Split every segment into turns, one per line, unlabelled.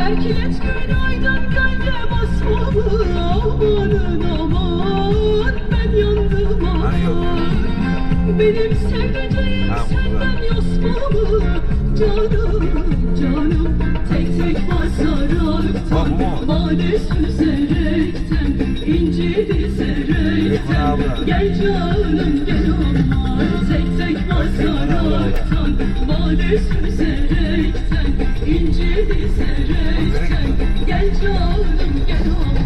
Erkilet günaydın gölge basmalı. Amanın aman ben yandım aman. Benim sevdiceğim senden yosmalı. Canım canım tek tek basaraktan? Bade süzerekten. Gel canım gel Canım gel aman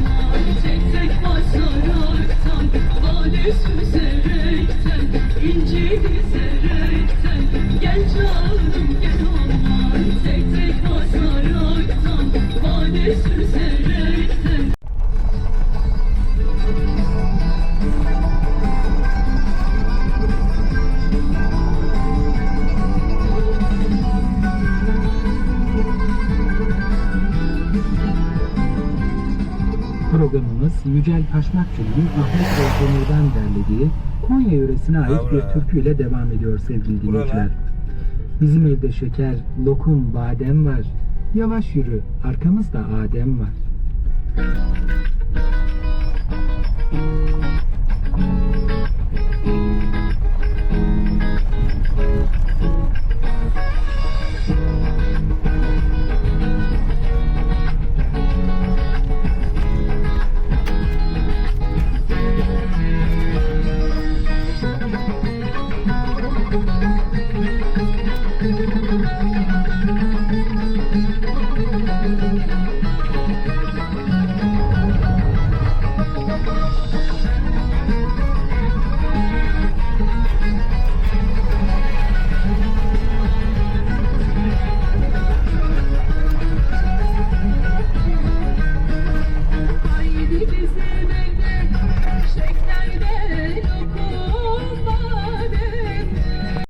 Programımız Yücel Paşmakçı'nın Ahmet Özdemir'den derlediği Konya yöresine ait bir
Bravo.
türküyle devam ediyor sevgili dinleyiciler. Bizim evde şeker, lokum, badem var. Yavaş yürü, arkamızda Adem var.